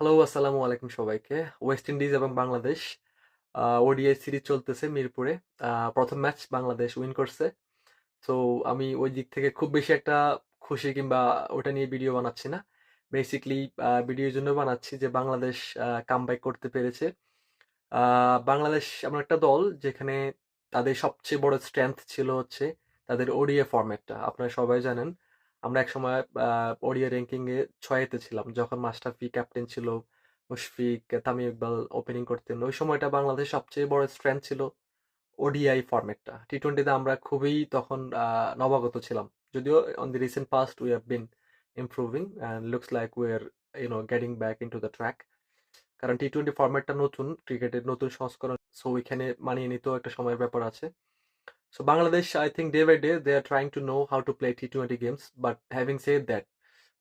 Hello, আসসালামু আলাইকুম সবাইকে। ওয়েস্ট ইন্ডিজ এবং বাংলাদেশ ওডিআই সিরিজ চলতেছে মিরপুরে। ১ম ম্যাচ বাংলাদেশ উইন করছে। সো আমি ওই দিক থেকে খুব বেশি একটা খুশি কিংবা ওটা নিয়ে ভিডিও বানাচ্ছি না। বেসিক্যালি আ ভিডিও এজন্য বানাচ্ছি যে বাংলাদেশ কামব্যাক করতে পেরেছে। বাংলাদেশ এমন একটা দল যেখানে তাদের সবচেয়ে বড় স্ট্রেংথ ছিল হচ্ছে তাদের ওডিএ ফরম্যাটটা। আপনারা সবাই জানেন। আমরা একসময় আ ওডিআই র‍্যাংকিং এ ৬ তে ছিলাম। যখন মাশরাফি ক্যাপ্টেন ছিল, মুশফিক, তামিম ইকবাল ওপেনিং করতেন। ওই সময়টা বাংলাদেশের সবচেয়ে বড় স্ট্রেংথ ছিল ওডিআই ফরম্যাটটা। টি-টোয়েন্টি তে আমরা খুবই তখন নবাগত ছিলাম। যদিও on the recent past we have been improving and looks like we are you know getting back into the track. কারণ টি-টোয়েন্টি ফরম্যাটটা নতুন, ক্রিকেটের নতুন সংস্করণ। সো ওইখানে মানিয়ে নিতেও একটা সময়ের ব্যাপার আছে। So Bangladesh, I think day by day they are trying to know how to play T20 games. But having said that,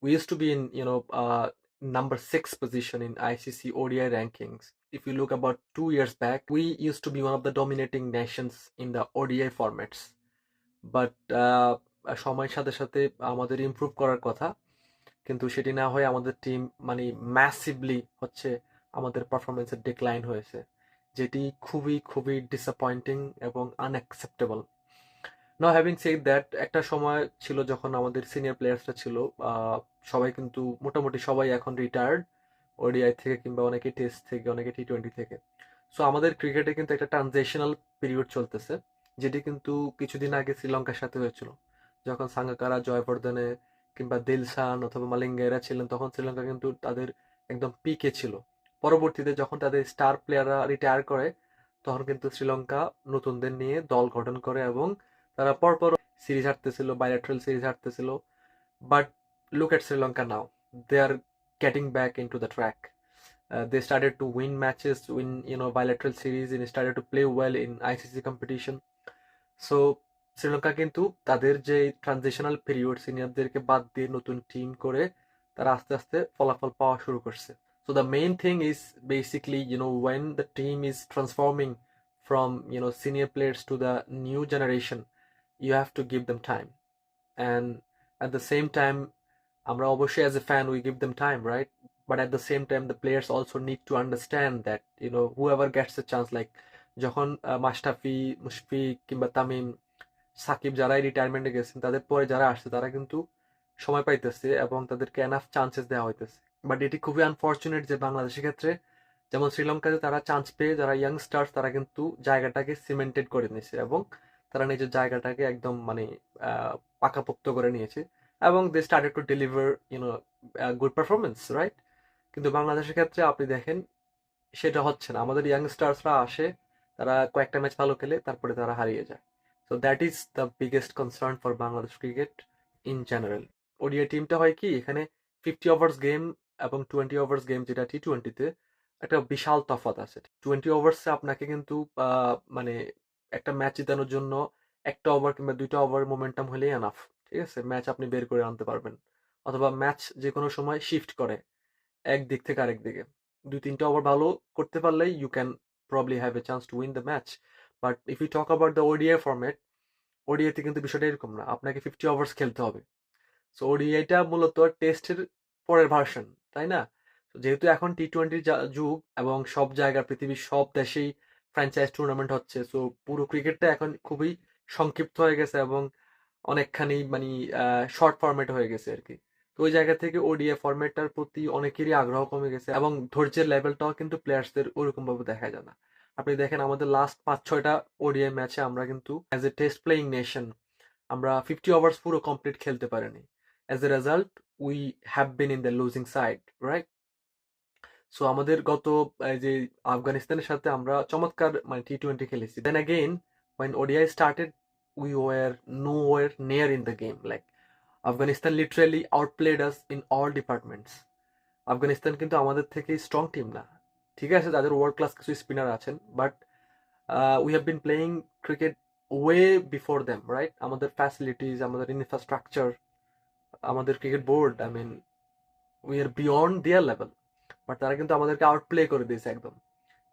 we used to be in you know uh, number six position in ICC ODI rankings. If you look about two years back, we used to be one of the dominating nations in the ODI formats. But uh, সময়ের সাথে সাথে আমাদের improve করার কথা কিন্তু সেটি না হয়ে আমাদের টিম মানে ম্যাসিভলি হচ্ছে আমাদের পারফরমেন্সের ডিক্লাইন হয়েছে যেটি খুবই খুবই ডিসঅ্যাপয়েন্টিং এবং unacceptable now having said that একটা সময় ছিল যখন আমাদের সিনিয়র প্লেয়ার্সরা ছিল সবাই কিন্তু মোটামুটি সবাই এখন রিটায়ার্ড ওডিআই থেকে কিংবা অনেকে টেস্ট থেকে, অনেকে টি টোয়েন্টি থেকে। সো আমাদের ক্রিকেটে কিন্তু একটা ট্রানজেকশনাল পিরিয়ড চলতেছে, যেটি কিন্তু কিছুদিন আগে শ্রীলঙ্কার সাথে হয়েছিল। যখন সাঙ্গাকারা, জয়বর্ধনে কিংবা দিলশান অথবা মালিঙ্গা এরা ছিলেন, তখন শ্রীলঙ্কা কিন্তু তাদের একদম পিকে ছিল। পরবর্তীতে যখন তাদের স্টার প্লেয়াররা রিটায়ার করে তখন কিন্তু শ্রীলঙ্কা নতুনদের নিয়ে দল গঠন করে এবং তারা পরপর সিরিজ হারতেছিল bilateral series হারতেছিল but look at Sri Lanka now they are getting back into the track. Uh, they started to win matches, win you know bilateral series, and started to play well in ICC competition. So Sri Lanka কিন্তু তাদের যে transitional period সিনিয়রদেরকে বাদ দিয়ে নতুন team করে তারা আস্তে আস্তে ফলাফল পাওয়া শুরু করছে So the main thing is basically, you know, when the team is transforming from, you know, senior players to the new generation, you have to give them time. And at the same time, আমরা অবশ্যই as a fan we give them time, right? But at the same time, the players also need to understand that, you know, whoever gets a chance, like যখন মাশরাফি মুশফিক কিংবা তামিম সাকিব যারাই রিটায়ারমেন্টে গেছেন তাদের পরে যারা আসছে তারা কিন্তু সময় পাইতেছে এবং তাদেরকে এনাফ চান্সেস দেওয়া হইতেছে বাট এটি খুবই আনফর্চুনেট যে বাংলাদেশের ক্ষেত্রে যেমন শ্রীলঙ্কাতে তারা চান্স পেয়ে যারা ইয়াং স্টার্স তারা কিন্তু জায়গাটাকে সিমেন্টেড করে নিয়েছে এবং তারা নিজের জায়গাটাকে একদম মানে পাকাপোক্ত করে নিয়েছে এবং they started to deliver you know good performance right কিন্তু বাংলাদেশের ক্ষেত্রে আপনি দেখেন সেটা হচ্ছে না। আমাদের ইয়াং স্টার্সরা আসে, তারা কয়েকটা ম্যাচ ভালো খেলে, তারপরে তারা হারিয়ে যায়। So that is the biggest concern for Bangladesh cricket in general ODI টিমটা হয় কি, এখানে ফিফটি ওভার্স গেম এবং টোয়েন্টি ওভার্স গেম যেটা টি টোয়েন্টিতে একটা বিশাল তফাৎ আছে। টোয়েন্টি ওভার্সে আপনাকে কিন্তু মানে একটা ম্যাচ জেতানোর জন্য একটা ওভার কিংবা দুইটা ওভার মোমেন্টাম হলেই এনাফ ঠিক আছে? ম্যাচ আপনি বের করে আনতে পারবেন। অথবা ম্যাচ যে কোনো সময় শিফট করে এক দিক থেকে আরেক দিকে। দুই তিনটা ওভার ভালো করতে পারলেই you can probably have a chance to win the match but if you talk about the ODI format ওডিআইতে কিন্তু বিষয়টা এরকম না। আপনাকে ফিফটি ওভার্স খেলতে হবে। সো ওডিআইটা মূলত টেস্টের পরের ভার্সন তাই না? যেহেতু এখন টি টোয়েন্টির যুগ এবং সব জায়গায় পৃথিবীর সব দেশেই ফ্র্যাঞ্চাইজ টুর্নামেন্ট হচ্ছে সো পুরো ক্রিকেটটা এখন খুবই সংক্ষিপ্ত হয়ে গেছে এবং অনেকখানি মানে শর্ট ফরম্যাট হয়ে গেছে আর কি। তো ওই জায়গা থেকে ওডিএ ফরম্যাটটার প্রতি অনেকেরই আগ্রহ কমে গেছে এবং ধৈর্যের লেভেলটাও কিন্তু প্লেয়ার্সদের ওরকম ভাবে দেখা যায় না। আপনি দেখেন আমাদের লাস্ট পাঁচ ছয়টা ওডিআই ম্যাচে আমরা কিন্তু as a test playing nation আমরা ফিফটি ওভার্স পুরো কমপ্লিট খেলতে পারিনি। As a result we have been in the losing side right so আমাদের গত যে আফগানিস্তানের সাথে আমরা চমৎকার মানে টি টোয়েন্টি খেলেছি। Then again when ODI started, we were nowhere near in the game. Like, Afghanistan literally outplayed us in all departments Afghanistan কিন্তু আমাদের থেকে স্ট্রং টিম না। ঠিক আছে তাদের ওয়ার্ল্ড ক্লাস কিছু স্পিনার আছেন but we have been playing cricket way before them right আমাদের ফ্যাসিলিটিস আমাদের ইনফ্রাস্ট্রাকচার আমাদের cricket board I mean we are beyond their level but তারা কিন্তু আমাদেরকে আউট প্লে করে দিয়েছে একদম।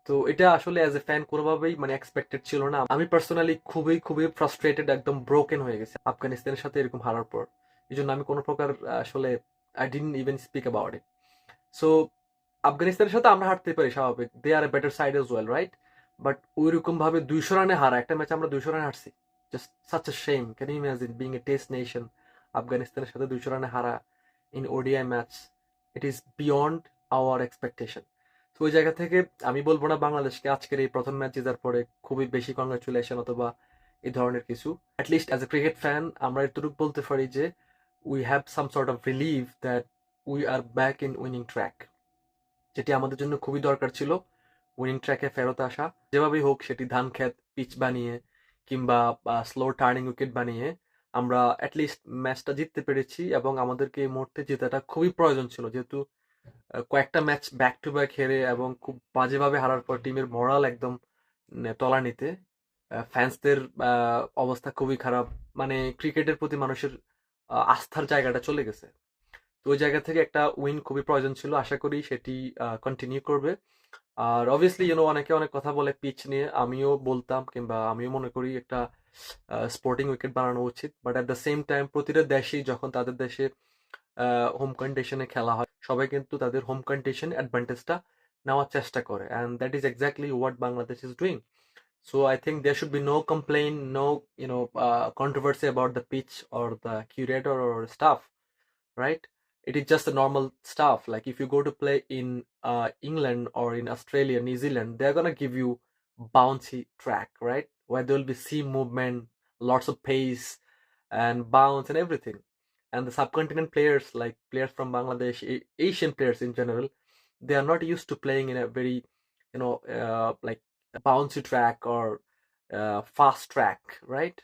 তো এটা আসলে অ্যাজ এ ফ্যান কোনোভাবেই মানে এক্সপেক্টেড ছিল না। আমি পার্সোনালি খুবই খুবই ফ্রাস্ট্রেটেড একদম ব্রোকেন হয়ে গেছে আফগানিস্তানের সাথে এরকম হারার পর। এই জন্য আমি কোনো প্রকার, আসলে I didn't even speak about it so আফগানিস্তানের সাথে আমরা হারতে পারি স্বাভাবিক। They are a better side as well right but ওইরকম ভাবে দুইশো রানে হারা, একটা ম্যাচ আমরা দুইশো রানে হারছি। Just such a shame can you imagine being a test nation আফগানিস্তানের সাথে দুইশো রানে হারা in ODI match it is beyond our expectation তো ওই জায়গা থেকে আমি বলব না বাংলাদেশকে আজকের এই প্রথম ম্যাচ জেতার পরে খুবই বেশি কংগ্রাচুলেশন অথবা এই ধরনের কিছু। At least as a cricket fan আমরা এতটুকু বলতে পারি যে we have some sort of relief that we are back in winning track যেটি আমাদের জন্য খুবই দরকার ছিল উইনিং ট্র্যাকে ফেরত আসা। যেভাবেই হোক, সেটি ধান খেত পিচ বানিয়ে কিংবা স্লো টার্নিং উইকেট বানিয়ে আমরা অ্যাটলিস্ট ম্যাচটা জিততে পেরেছি এবং আমাদেরকে এই মুহূর্তে জেতাটা খুবই প্রয়োজন ছিল। যেহেতু কয়েকটা ম্যাচ ব্যাক টু ব্যাক হেরে এবং খুব বাজেভাবে হারার পর টিমের মরাল একদম তলানিতে ফ্যান্সদের অবস্থা খুবই খারাপ। মানে ক্রিকেটের প্রতি মানুষের আস্থার জায়গাটা চলে গেছে। তো ওই জায়গা থেকে একটা উইন খুবই প্রয়োজন ছিল। আশা করি সেটি কন্টিনিউ করবে। আর অবভিয়াসলি ইউনো অনেকে অনেক কথা বলে পিচ নিয়ে। আমিও বলতাম কিংবা আমিও মনে করি একটা স্পোর্টিং উইকেট বানানো উচিত but at the same time প্রতিটা দেশেই যখন তাদের দেশে হোম কন্ডিশনে খেলা হয় সবাই কিন্তু তাদের হোম কন্ডিশন অ্যাডভান্টেজটা নেওয়ার চেষ্টা করে and that is exactly what Bangladesh is doing should be no complaint, no you know uh, controversy about the pitch or the curator or staff, right? It is just the normal stuff. Like if you go to play in uh, England or in Australia, New Zealand, they're gonna give you bouncy track, right? Where there will be seam movement, lots of pace, and bounce and everything. And the subcontinent players, like players from Bangladesh, A- Asian players in general, they are not used to playing in a very, you know, uh, like bouncy track or uh, fast track, right?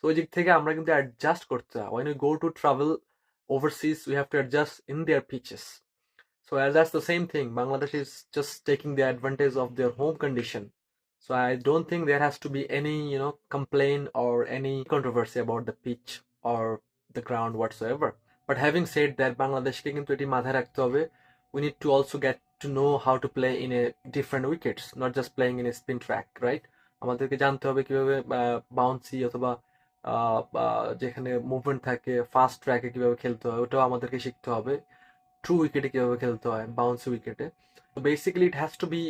So ওই দিক থেকে আমরা কিন্তু adjust করতে হয় when we go to travel overseas we have to adjust in their pitches so as that's the same thing Bangladesh is just taking the advantage of their home condition so I don't think there has to be any you know complaint or any controversy about the pitch or the ground whatsoever but having said that বাংলাদেশকে কিন্তু এটি মাথায় রাখতে হবে we need to also get to know how to play in a different wickets not just playing in a spin track right আমাদেরকে জানতে হবে কীভাবে বাউন্সি অথবা যেখানে মুভমেন্ট থাকে ফাস্ট ট্র্যাকে কীভাবে খেলতে হয় ওটাও আমাদেরকে শিখতে হবে ট্রু উইকেটে কীভাবে খেলতে হয় বাউন্সি উইকেটে তো basically it has to be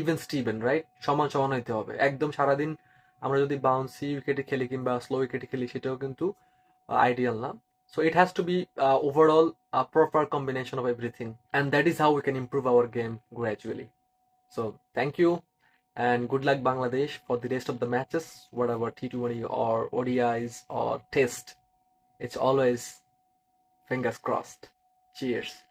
even steven right সমান সমান হইতে হবে একদম সারাদিন আমরা যদি বাউন্সি উইকেটে খেলি কিংবা স্লো উইকেটে খেলি সেটাও কিন্তু আইডিয়াল না so it has to be overall proper combination of everything and that is how we can improve our game gradually So thank you and good luck Bangladesh for the rest of the matches, whatever T20 or ODIs or test. It's always fingers crossed. Cheers.